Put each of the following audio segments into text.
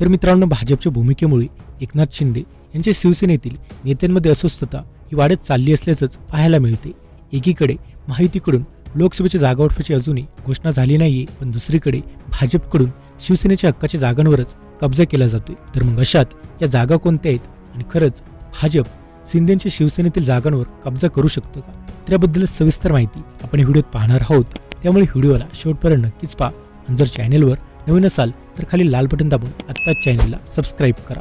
तर मित्रांनो भाजपच्या भूमिकेमुळे एकनाथ शिंदे यांच्या शिवसेनेतील नेत्यांमध्ये अस्वस्थता ही वाढत चालली असल्याचंच पाहायला मिळते. एकीकडे माहितीकडून लोकसभेच्या जागावाटपाची अजूनही घोषणा झाली नाहीये पण दुसरीकडे भाजपकडून शिवसेनेच्या हक्काच्या जागांवरच कब्जा केला जातोय. तर मग अशात या जागा कोणत्या आहेत आणि खरंच भाजप शिंदेच्या शिवसेनेतील जागांवर कब्जा करू शकतो का? त्याबद्दल सविस्तर माहिती आपण व्हिडिओत पाहणार आहोत. त्यामुळे व्हिडिओला शेवटपर्यंत नक्कीच पहा. आणि जर चॅनेलवर नवीन असाल तर खाली लाल बटन दाबून आत्ताच चॅनलला सबस्क्राईब करा.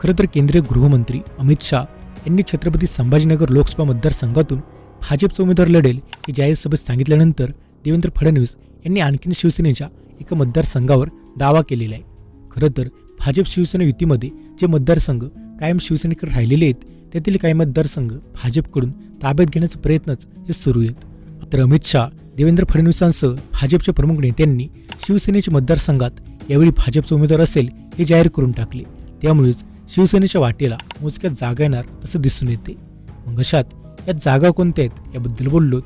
खरं तर केंद्रीय गृहमंत्री अमित शाह यांनी छत्रपती संभाजीनगर लोकसभा मतदारसंघातून भाजपचा उमेदवार लढेल हे जाहीर सभेत सांगितल्यानंतर देवेंद्र फडणवीस यांनी आणखीन शिवसेनेच्या एका मतदारसंघावर दावा केलेला आहे. खरं तर भाजप शिवसेना युतीमध्ये जे मतदारसंघ कायम शिवसेनेकडे राहिलेले आहेत त्यातील काही मतदारसंघ भाजपकडून ताब्यात घेण्याचा प्रयत्नच हे सुरू आहेत. तर अमित शाह देवेंद्र फडणवीसांसह भाजपच्या प्रमुख नेत्यांनी शिवसेनेच्या मतदारसंघात यावेळी भाजपचा उमेदवार असेल हे जाहीर करून टाकले. त्यामुळेच शिवसेनेच्या वाटेला मोजक्यात जागा येणार असं दिसून येते. मग अशात यात जागा कोणत्या आहेत याबद्दल बोललोत.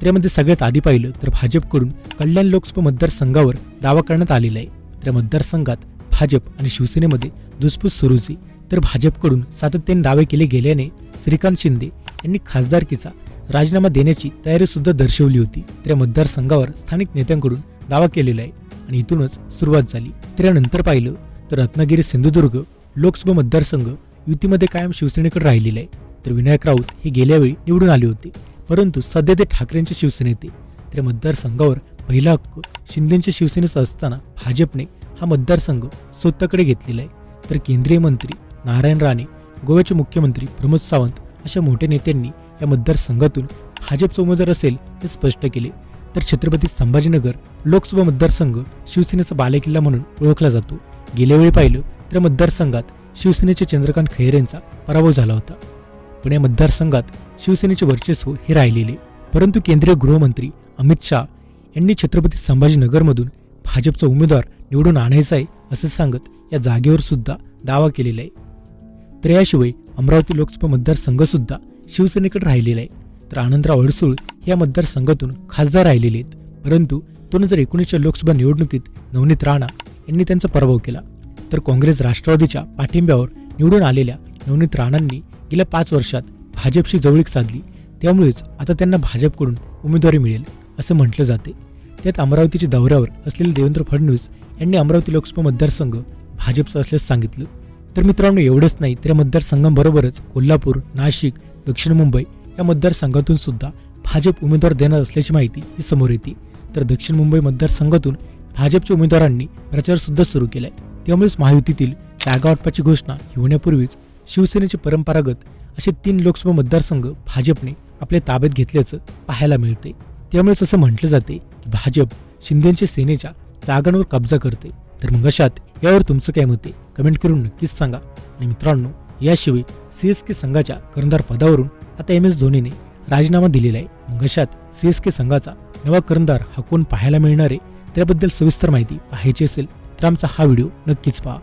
तर यामध्ये सगळ्यात आधी पाहिलं तर भाजपकडून कल्याण लोकसभा मतदारसंघावर दावा करण्यात आलेला आहे. तर या मतदारसंघात भाजप आणि शिवसेनेमध्ये धुसफूस सुरूच तर भाजपकडून सातत्याने दावे केले गेल्याने श्रीकांत शिंदे यांनी खासदारकीचा राजीनामा देण्याची तयारी सुद्धा दर्शवली होती. त्या मतदारसंघावर स्थानिक नेत्यांकडून दावा केलेला आहे आणि इथूनच सुरुवात झाली. त्यानंतर पाहिलं तर रत्नागिरी सिंधुदुर्ग लोकसभा मतदारसंघ युतीमध्ये कायम शिवसेनेकडे राहिलेला आहे. तर विनायक राऊत हे गेल्या वेळी निवडून आले होते. परंतु सध्या ते ठाकरेंच्या शिवसेनेत त्या तर मतदारसंघावर पहिला हक्क शिंदेच्या शिवसेनेचा असताना भाजपने हा मतदारसंघ स्वतःकडे घेतलेला आहे. तर केंद्रीय मंत्री नारायण राणे गोव्याचे मुख्यमंत्री प्रमोद सावंत अशा मोठ्या नेत्यांनी या मतदारसंघातून भाजपचा उमेदवार असेल हे स्पष्ट केले. तर छत्रपती संभाजीनगर लोकसभा मतदारसंघ शिवसेनेचा बालेकिल्ला म्हणून ओळखला जातो. गेल्या वेळी पाहिलं तर मतदारसंघात शिवसेनेचे चंद्रकांत खैरे यांचा पराभव झाला होता. पण या मतदारसंघात शिवसेनेचे वर्चस्व हे राहिलेले. परंतु केंद्रीय गृहमंत्री अमित शाह यांनी छत्रपती संभाजीनगरमधून भाजपचा उमेदवार निवडून आणायचा आहे असं सांगत या जागेवर सुद्धा दावा केलेला आहे. तर याशिवाय अमरावती लोकसभा मतदारसंघसुद्धा शिवसेनेकडे राहिलेला आहे. तर आनंदराव अडसूळ या मतदारसंघातून खासदार राहिलेले आहेत. परंतु दोन हजार एकोणीसच्या लोकसभा निवडणुकीत नवनीत राणा यांनी त्यांचा पराभव केला. तर काँग्रेस राष्ट्रवादीच्या पाठिंब्यावर निवडून आलेल्या नवनीत राणांनी गेल्या पाच वर्षात भाजपशी जवळीक साधली. त्यामुळेच आता त्यांना भाजपकडून उमेदवारी मिळेल असं म्हटलं जाते. त्यात अमरावतीच्या दौऱ्यावर असलेले देवेंद्र फडणवीस यांनी अमरावती लोकसभा मतदारसंघ भाजपचा असल्याचं सांगितलं. तर मित्रांनो एवढंच नाही तर या मतदारसंघांबरोबरच कोल्हापूर नाशिक दक्षिण मुंबई या मतदारसंघातून सुद्धा भाजप उमेदवार देणार असल्याची माहिती ही समोर येते. तर दक्षिण मुंबई मतदारसंघातून भाजपच्या उमेदवारांनी प्रचारसुद्धा सुरू केलाय. त्यामुळेच महायुतीतील जागा वाटपाची घोषणा ही होण्यापूर्वीच शिवसेनेचे परंपरागत असे तीन लोकसभा मतदारसंघ भाजपने आपल्या ताब्यात घेतल्याचं पाहायला मिळते त्यामुळेच असं म्हटलं जाते की भाजप शिंदेच्या सेनेच्या जागांवर कब्जा करते तर मग अशात यावर तुमचं काय मत आहे? कमेंट करून नक्कीच सांगा. आणि मित्रांनो याशिवाय सी एस के संघाच्या कर्णधार पदावरून आता एम एस धोनीने राजीनामा दिलेला आहे. मग अशात सी एस के संघाचा नवा कर्णधार हा कोण पाहायला मिळणार आहे? त्याबद्दल सविस्तर माहिती पाहायची असेल तर आमचा हा व्हिडिओ नक्कीच पहा.